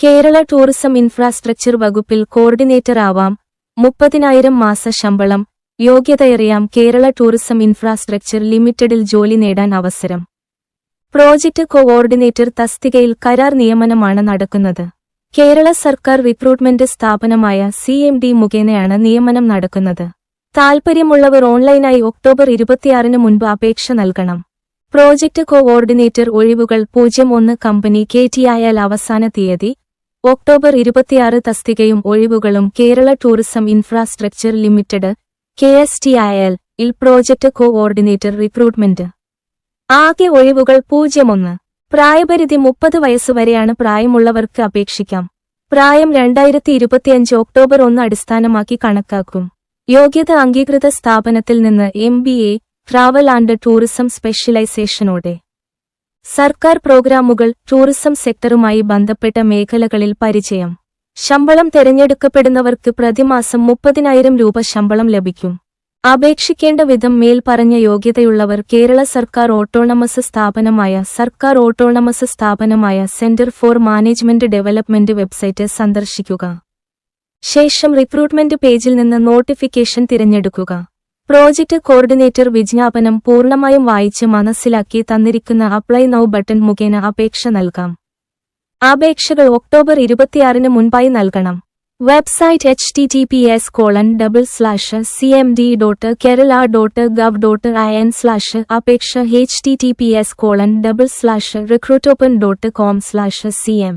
Kerala tourism infrastructure വകുപ്പിൽ coordinator ആവാം മുപ്പതിനായിരം മാസ ശമ്പളം. യോഗ്യതയറിയാം കേരള ടൂറിസം ഇൻഫ്രാസ്ട്രക്ചർ ലിമിറ്റഡിൽ ജോലി നേടാൻ അവസരം. പ്രോജക്ട് കോഓർഡിനേറ്റർ തസ്തികയിൽ കരാർ നിയമനമാണ് നടക്കുന്നത്. കേരള സർക്കാർ റിക്രൂട്ട്മെന്റ് സ്ഥാപനമായ സി എം ഡി മുഖേനയാണ് നിയമനം നടക്കുന്നത്. താൽപ്പര്യമുള്ളവർ ഓൺലൈനായി ഒക്ടോബർ ഇരുപത്തിയാറിന് മുൻപ് അപേക്ഷ നൽകണം. പ്രോജക്ട് കോഓർഡിനേറ്റർ ഒഴിവുകൾ പൂജ്യം ഒന്ന് കമ്പനി കെ ടി അവസാന തീയതി ഒക്ടോബർ ഇരുപത്തിയാറ് തസ്തികയും ഒഴിവുകളും Kerala tourism infrastructure limited K S T ആയാൽ ഇൽ പ്രോജക്ട് കോഓർഡിനേറ്റർ റിക്രൂട്ട്മെന്റ്. ആകെ ഒഴിവുകൾ പൂജ്യം ഒന്ന് പ്രായപരിധി മുപ്പത് വയസ്സുവരെയാണ് പ്രായമുള്ളവർക്ക് അപേക്ഷിക്കാം. പ്രായം രണ്ടായിരത്തി ഇരുപത്തിയഞ്ച് ഒക്ടോബർ ഒന്ന് അടിസ്ഥാനമാക്കി കണക്കാക്കും. യോഗ്യത അംഗീകൃത സ്ഥാപനത്തിൽ നിന്ന് എ ട്രാവൽ ആൻഡ് ടൂറിസം സ്പെഷ്യലൈസേഷനോടെ. സർക്കാർ പ്രോഗ്രാമുകൾ ടൂറിസം സെക്ടറുമായി ബന്ധപ്പെട്ട മേഖലകളിൽ പരിചയം. ശമ്പളം തെരഞ്ഞെടുക്കപ്പെടുന്നവർക്ക് പ്രതിമാസം മുപ്പതിനായിരം രൂപ ശമ്പളം ലഭിക്കും. അപേക്ഷിക്കേണ്ട വിധം മേൽപ്പറഞ്ഞ യോഗ്യതയുള്ളവർ കേരള സർക്കാർ ഓട്ടോണമസ് സ്ഥാപനമായ സർക്കാർ ഓട്ടോണമസ് സ്ഥാപനമായ centre for management development website സന്ദർശിക്കുക. ശേഷം റിക്രൂട്ട്മെന്റ് പേജിൽ നിന്ന് നോട്ടിഫിക്കേഷൻ തിരഞ്ഞെടുക്കുക. പ്രോജക്ട് കോർഡിനേറ്റർ വിജ്ഞാപനം പൂർണമായും വായിച്ച് മനസ്സിലാക്കി തന്നിരിക്കുന്ന അപ്ലൈ നൌ ബട്ടൺ മുഖേന അപേക്ഷ നൽകാം. അപേക്ഷകൾ ഒക്ടോബർ ഇരുപത്തിയാറിന് മുൻപായി നൽകണം. Website H T T P S colon double slash C M D dot Kerala dot gov dot I N slash അപേക്ഷ H T T P S colon double slash recruitopen dot com slash C M